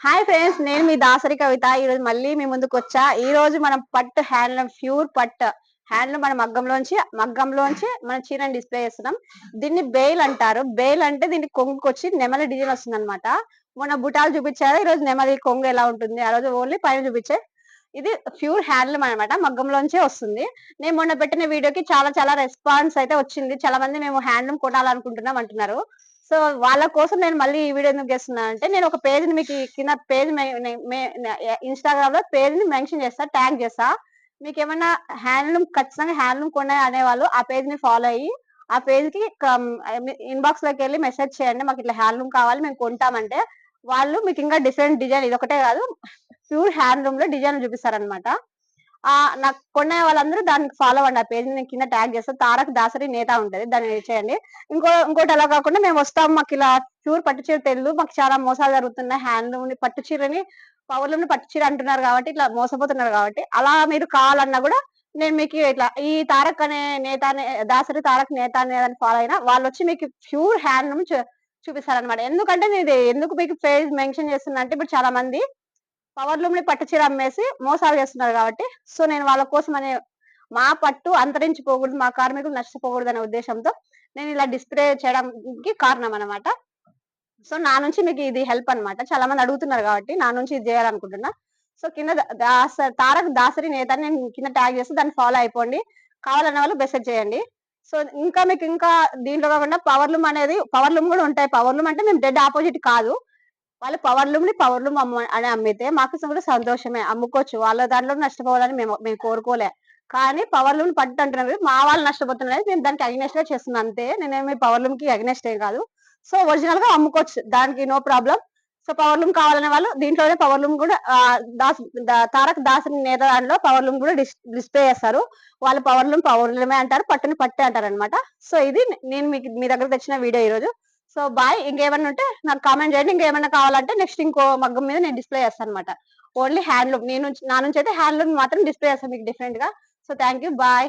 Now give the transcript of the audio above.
Hi friends నేను మీ దాసరి కవిత. ఈ రోజు మళ్ళీ మీ ముందుకు వచ్చా. ఈ రోజు మనం పట్టు హ్యాండ్లూమ్ ప్యూర్ పట్ హ్యాండ్లూమ్ మన మగ్గంలోంచి మగ్గంలోంచి మనం చీరని డిస్ప్లే చేస్తున్నాం. దీన్ని బెయిల్ అంటారు. బెయిల్ అంటే దీన్ని కొంగుకొచ్చి నెమలి డిజైన్ వస్తుంది అనమాట మొన్న బుటాలు చూపించారు. ఈ రోజు నెమలి కొంగు ఎలా ఉంటుంది? ఆ రోజు ఓన్లీ పైన చూపించే ఇది ప్యూర్ హ్యాండ్లూమ్ అనమాట మగ్గంలోంచే వస్తుంది. నేను మొన్న పెట్టిన వీడియోకి చాలా చాలా రెస్పాన్స్ అయితే వచ్చింది. చాలా మంది మేము హ్యాండ్లూమ్ కొనాలనుకుంటున్నాం అంటున్నారు. సో వాళ్ళ కోసం నేను మళ్ళీ ఈ వీడియో ఎందుకు చేస్తున్నాను అంటే నేను ఒక పేజ్ మీకు కింద పేజ్ ఇన్స్టాగ్రామ్లో పేజ్ని మెన్షన్ చేస్తా ట్యాగ్ చేస్తా. మీకు ఏమైనా హ్యాండ్లూమ్ ఖచ్చితంగా హ్యాండ్లూమ్ కొన్నాయి అనేవాళ్ళు ఆ పేజ్ని ఫాలో అయ్యి ఆ పేజ్కి ఇన్బాక్స్లోకి వెళ్ళి మెసేజ్ చేయండి. మాకు ఇట్లా హ్యాండ్లూమ్ కావాలి మేము కొంటామంటే వాళ్ళు మీకు ఇంకా డిఫరెంట్ డిజైన్ ఇది ఒకటే కాదు. ప్యూర్ హ్యాండ్ లూమ్లో డిజైన్ చూపిస్తారనమాట ఆ నాకు కొన్న వాళ్ళందరూ దానికి ఫాలో అవ్వండి. ఆ పేజ్ నేను కింద ట్యాగ్ చేస్తాను తారక్ దాసరి నేత ఉంటది. దాన్ని చేయండి. ఇంకో ఇంకోటి అలా కాకుండా మేము వస్తాం. మాకు ఇలా ప్యూర్ పట్టు చీర తెలు మాకు చాలా మోసాలు జరుగుతున్నాయి హ్యాండ్లూమ్ పట్టు చీరని పవర్లూమ్ పట్టు చీర అంటున్నారు కాబట్టి ఇట్లా మోసపోతున్నారు కాబట్టి అలా మీరు కావాలన్నా కూడా నేను మీకు ఇట్లా ఈ తారక్ అనే నేత దాసరి తారక్ నేత అనే ఫాలో అయినా వాళ్ళు వచ్చి మీకు ప్యూర్ హ్యాండ్లూమ్ చూపిస్తారనమాట ఎందుకంటే నేను ఎందుకు మీకు పేజ్ మెన్షన్ చేస్తున్నా అంటే ఇప్పుడు చాలా మంది పవర్ లూమ్ని పట్టు చీర అమ్మేసి మోసాలు చేస్తున్నారు కాబట్టి సో నేను వాళ్ళ కోసం అనే మా పట్టు అంతరించిపోకూడదు మా కార్మికులు నష్టపోకూడదు అనే ఉద్దేశంతో నేను ఇలా డిస్ప్లే చేయడానికి కారణం అనమాట సో నా నుంచి మీకు ఇది హెల్ప్ అనమాట చాలా మంది అడుగుతున్నారు కాబట్టి నా నుంచి ఇది చేయాలనుకుంటున్నా. సో కింద దాస తారక్ దాసరి నేత నేను కింద ట్యాగ్ చేస్తే దాన్ని ఫాలో అయిపోండి. కావాలన్న వాళ్ళు మెసేజ్ చేయండి. సో ఇంకా మీకు ఇంకా దీంట్లో కాకుండా పవర్ లూమ్ అనేది పవర్ లూమ్ కూడా ఉంటాయి. పవర్ లూమ్ అంటే మేము డెడ్ ఆపోజిట్ కాదు. వాళ్ళు పవర్ లూమ్ని పవర్ లూమ్ అమ్మ అని అమ్మితే మాకు కూడా సంతోషమే. అమ్ముకోవచ్చు. వాళ్ళ దాంట్లో నష్టపోవాలని మేము మేము కోరుకోలే. కానీ పవర్ లూమ్ పట్టు అంటున్నారు మా వాళ్ళు నష్టపోతున్నారు. మేము దానికి అగ్నెస్ట్గా చేస్తున్నాం. అంతే. నేనేమి పవర్ లూమ్కి అగ్నెస్ట్ ఏం కాదు. సో ఒరిజినల్గా అమ్ముకోవచ్చు. దానికి no problem so power loom కావాలనే వాళ్ళు దీంట్లోనే పవర్ లూమ్ కూడా దాస్ తారక్ దాస్ నేత దాంట్లో పవర్ లూమ్ కూడా డిస్ప్లే చేస్తారు. వాళ్ళు పవర్ లూమ్ పవర్ లూమే అంటారు. పట్టుని పట్టే అంటారు అనమాట సో ఇది నేను మీకు మీ దగ్గర తెచ్చిన వీడియో ఈ రోజు సో బాయ్ ఇంకేమన్నా ఉంటే నాకు కామెంట్ చేయండి. ఇంకేమన్నా కావాలంటే నెక్స్ట్ ఇంకో మగ్గం మీద నేను డిస్ప్లే చేస్తాను అనమాట ఓన్లీ హ్యాండ్లూమ్ నేను నా నుంచి అయితే హ్యాండ్లూమ్ మాత్రం డిస్ప్లే చేస్తాను మీకు డిఫరెంట్గా. So thank you bye